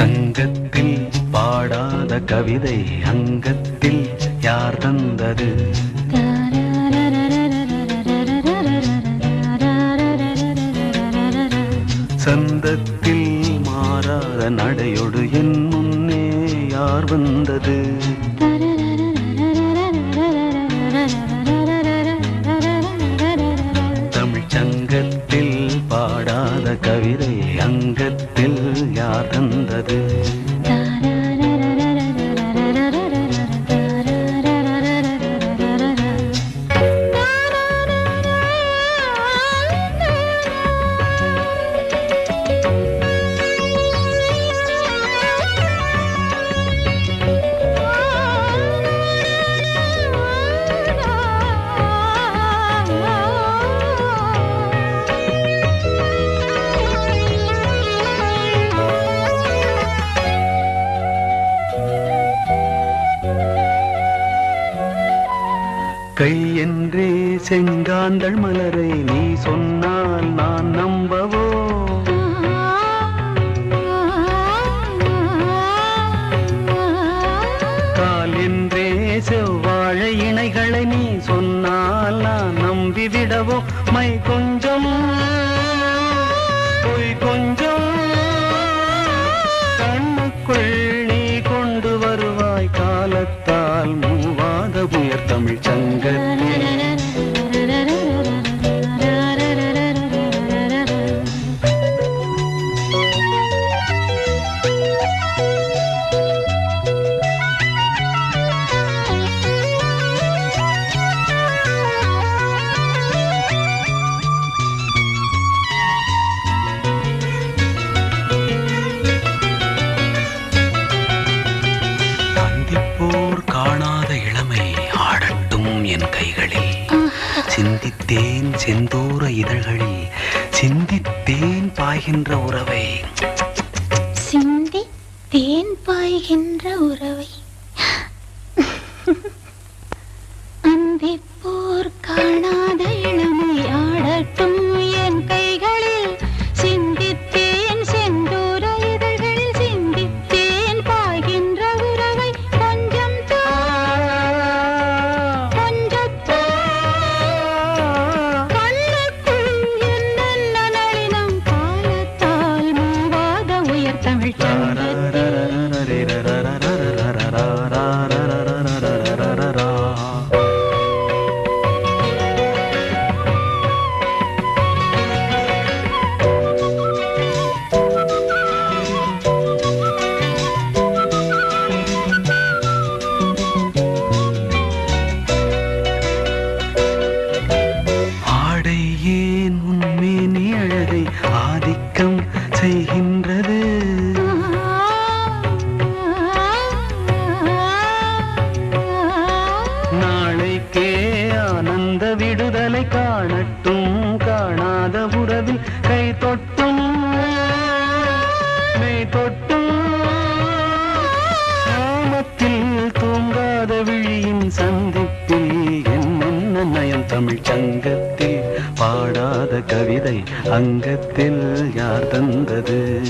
சங்கத்தில் பாடாத கவிதை அங்கத்தில் யார் தந்தது? சந்தத்தில் மாறாத நடையொடு என் முன்னே யார் வந்தது? அங்கத்தில் கை என்றே செங்காந்தள் மலரை நீ சொன்னால் நான் நம்பவோ? கால் என்றே செவ்வாழை இணைகளை நீ சொன்னால் நான் நம்பிவிடவோ? மை கொஞ்சம் பொய் கொஞ்சம் கண்ணுக்குள் நீ கொண்டு வருவாய். காலத்தால் மூவாத உயர் தமிழ் என் கைகளில் சிந்தித்தேன் செந்தூர இதழ்களில் சிந்தித்தேன் பாய்கின்ற உறவை. சிந்தி தேன் பாய்கின்ற உறவை. நாளைக்கே ஆனந்த விடுதலை காணட்டும். காணாத உறவில் கை தொட்டும். மெய் தொட்டும். சாமத்தில் தூங்காத விழியின் சந்திப்பில் என்னென்ன நயம் தமிழ் சங்கத்தில்? பாடாத கவிதை அங்கத்தில் யார் தந்தது?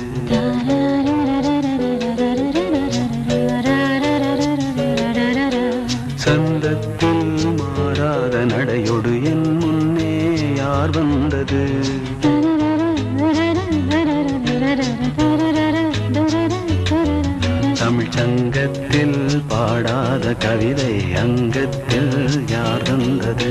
கண்ணின் முன்னே யார் வந்தது? தமிழ் சங்கத்தில் பாடாத கவிதை அங்கத்தில் யார் வந்தது?